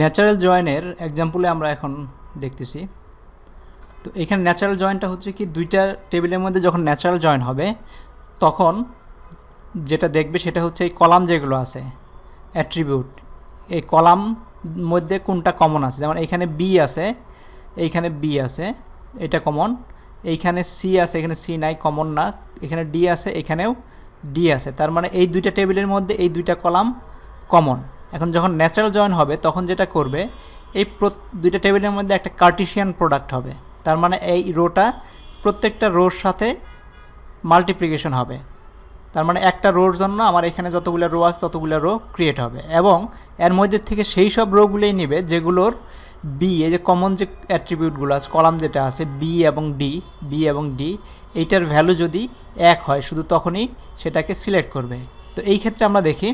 Natural জয়েনের এক্সাম্পলে আমরা এখন দেখতেছি। তো এখানে ন্যাচারাল জয়েনটা হচ্ছে কি, দুইটা টেবিলের মধ্যে যখন ন্যাচারাল জয়েন হবে, তখন যেটা দেখবে সেটা হচ্ছে এই কলাম যেগুলো আছে অ্যাট্রিবিউট এই কলাম মধ্যে কোনটা কমন আছে? যেমন এখানে বি আছে, এইখানে বি আছে, এটা কমন এইখানে সি আছে, এখানে সি নাই কমন না, এখানে ডি আছে, এখানেও ডি আছে। তার মানে এই দুইটা টেবিলের মধ্যে এই দুইটা কলাম কমন এখন যখন ন্যাচারাল জয়েন হবে, তখন যেটা করবে, এই দুইটা টেবিলের মধ্যে একটা কার্টিশিয়ান প্রোডাক্ট হবে। তার মানে এই রোটা প্রত্যেকটা রোর সাথে মাল্টিপ্লিকেশন হবে। তার মানে একটা রোর জন্য আমার এখানে যতগুলো রো আছে, ততগুলো রো ক্রিয়েট হবে। এবং এর মধ্যে থেকে সেই সব রোগুলোই নেবে, যেগুলোর বি এই যে কমন যে অ্যাট্রিবিউটগুলো আছে কলাম যেটা আছে বি এবং ডি বি এবং ডি এইটার ভ্যালু যদি এক হয়, শুধু তখনই সেটাকে সিলেক্ট করবে। তো এই ক্ষেত্রে আমরা দেখি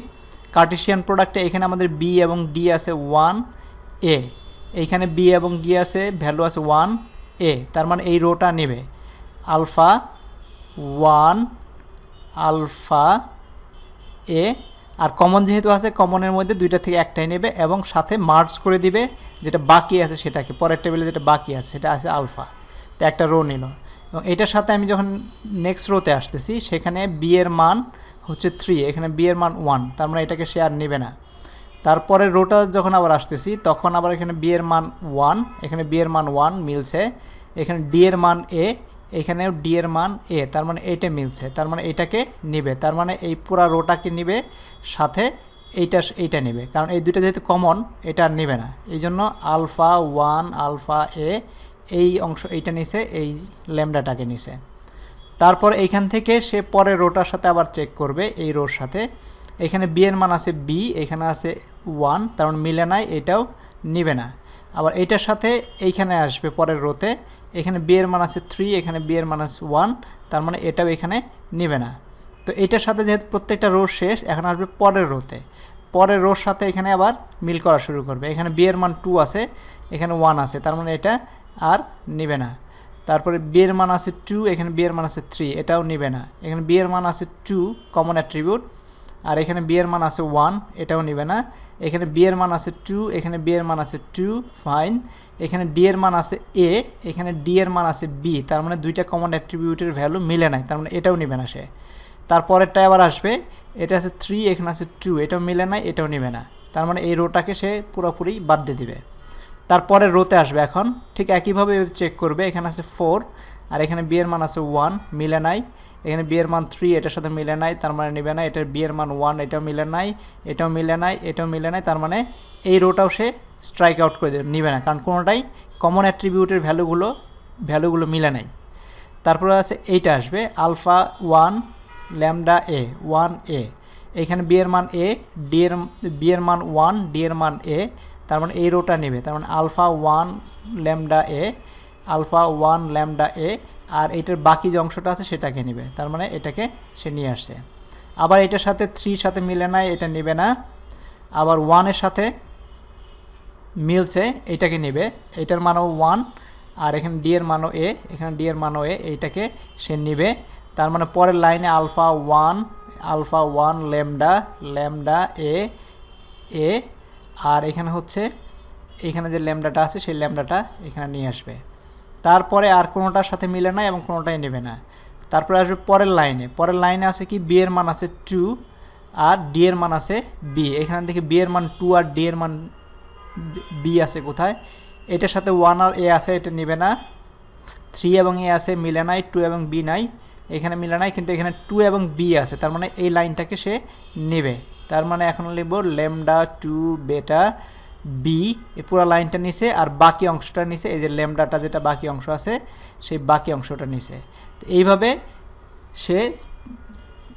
কার্টিশিয়ান প্রোডাক্টে এখানে আমাদের বি এবং ডি আছে ওয়ান এ এইখানে বি এবং ডি আছে ভ্যালু আছে ওয়ান এ তার মানে এই রোটা নেবে। আলফা ওয়ান আলফা এ আর কমন যেহেতু আছে কমনের মধ্যে দুইটা থেকে একটাই নেবে এবং সাথে মার্জ করে দিবে, যেটা বাকি আছে সেটাকে, পরের টেবিলে যেটা বাকি আছে, সেটা আছে আলফা তো একটা রো নিল। এবং এটার সাথে আমি যখন নেক্সট রোতে আসতেছি, সেখানে বি এর মান হচ্ছে থ্রি এখানে বি এর মান ওয়ান তার মানে এটাকে সে আর নেবে না। তারপরে রোটা যখন আবার আসতেছি, তখন আবার এখানে বি এর মান ওয়ান এখানে বি এর মান ওয়ান মিলছে, এখানে ডি এর মান এ এখানেও ডি এর মান এ তার মানে এইটা মিলছে, তার মানে এটাকে নিবে, তার মানে এই পুরা রোটাকে নিবে, সাথে এইটা এইটা নেবে। কারণ এই দুইটা যেহেতু কমন এটা আর নেবে না। এই জন্য আলফা ওয়ান আলফা এ এই অংশ এইটা নিছে, এই ল্যামডাটাকে নিছে। তারপর এইখান থেকে সে পরে রোটার সাথে আবার চেক করবে এই রোর সাথে। এখানে বি এর মান আছে বি এখানে আছে ওয়ান মানে মিলে নাই, এটাও নিবে না। আবার এইটার সাথে এইখানে আসবে পরের রোতে, এখানে বি এর মান আছে থ্রি এখানে বি এর মান আছে ওয়ান তার মানে এটাও এখানে নিবে না। তো এইটার সাথে যেহেতু প্রত্যেকটা রো শেষ, এখন আসবে পরের রোতে। পরের রোর সাথে এখানে আবার মিল করা শুরু করবে। এখানে বি এর মান টু আছে, এখানে ওয়ান আছে, তার মানে এটা আর নিবে না। তারপরে বিয়ের মান আছে টু এখানে বিয়ের মান আছে থ্রি এটাও নেবে না। এখানে বিয়ের মান আছে টু কমন অ্যাট্রিবিউট আর এখানে বিয়ের মান আছে ওয়ান এটাও নেবে না। এখানে বিয়ের মান আছে টু এখানে বিয়ের মান আছে টু ফাইন এখানে ডি এর মান আছে এ এখানে ডি এর মান আছে বি তার মানে দুইটা কমন অ্যাট্রিবিউটের ভ্যালু মিলে নাই, তার মানে এটাও নেবে না সে। তারপরেরটা আবার আসবে, এটা আছে থ্রি এখানে আছে টু এটাও মিলে নাই, এটাও নেবে না। তার মানে এই রোটাকে সে পুরোপুরি বাদ দিয়ে দিবে। তারপরে রোতে আসবে এখন। ঠিক একইভাবে চেক করবে, এখানে আছে ফোর আর এখানে বিয়ের মান আছে ওয়ান মিলে নাই। এখানে বিয়ের মান থ্রি এটার সাথে মিলে নাই, তার মানে নেবে না। এটার বিয়ের মান ওয়ান এটাও মিলে নাই, এটাও মিলে নাই, এটাও মিলে নাই, তার মানে এই রোটাও সে স্ট্রাইক আউট করে দেবে, নিবে না। কারণ কোনোটাই কমন অ্যাট্রিবিউটের ভ্যালুগুলো ভ্যালুগুলো মিলে নাই। তারপরে আছে এইটা আসবে alpha one lambda A one A এখানে বি এর মান এ ডি এর বি এর মান ওয়ান ডি এর মান এ তার মানে এই রোটা নেবে। তার মানে alpha one lambda A, alpha one lambda A, আর এটার বাকি যে অংশটা আছে সেটাকে নেবে। তার মানে এটাকে সে নিয়ে আসছে। আবার এটার সাথে থ্রির সাথে মিলে না, এটা নেবে না। আবার ওয়ানের সাথে মিলছে এইটাকে নেবে। এটার মানও ওয়ান আর এখানে ডি এর মানও এ এখানে ডি এর মানও এ এইটাকে সে নেবে। তার মানে পরের লাইনে alpha one alpha one lambda lambda A A আর এখানে হচ্ছে, এখানে যে ল্যামডাটা আছে, সেই ল্যামডাটা এখানে নিয়ে আসবে। তারপরে আর কোনোটার সাথে মিলে না এবং কোনোটাই নেবে না। তারপরে আসবে পরের লাইনে। পরের লাইনে আছে কি? বি এর মান আছে টু আর ডি এর মান আছে বি এখানে দেখি বি এর মান টু আর ডি এর মান বি আছে কোথায়? এটার সাথে ওয়ান আর এ আছে, এটা নেবে না। থ্রি এবং এ আছে, মিলে নাই। টু এবং বি নাই। এখানে মিলে নাই, কিন্তু এখানে টু এবং বি আছে। তার মানে এই লাইনটাকে সে নেবে। তার মানে এখন লিখব লেমডা টু বেটা বি, এই পুরো লাইনটা নিছে, আর বাকি অংশটা নিছে, এই যে লেমডাটা যেটা বাকি অংশ আছে, সেই বাকি অংশটা নিছে। তো এইভাবে সে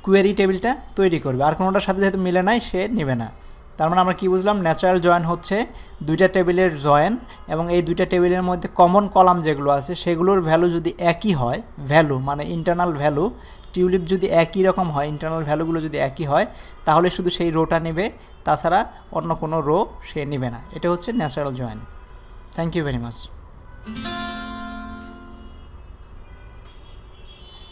কোয়েরি টেবিলটা তৈরি করবে। আর কোনোটার সাথে যেহেতু মিলে নাই, সে নেবে না। তার মানে আমরা কি বুঝলাম? ন্যাচারাল জয়েন হচ্ছে দুইটা টেবিলের জয়েন এবং এই দুইটা টেবিলের মধ্যে কমন কলাম যেগুলো আছে, সেগুলোর ভ্যালু যদি একই হয় ভ্যালু মানে ইন্টারনাল ভ্যালু টিউলিপ যদি একই রকম হয় ইন্টারনাল ভ্যালুগুলো যদি একই হয়, তাহলে শুধু সেই রোটা নেবে, তাছাড়া অন্য কোনো রো সে নেবে না। এটা হচ্ছে natural join thank you very much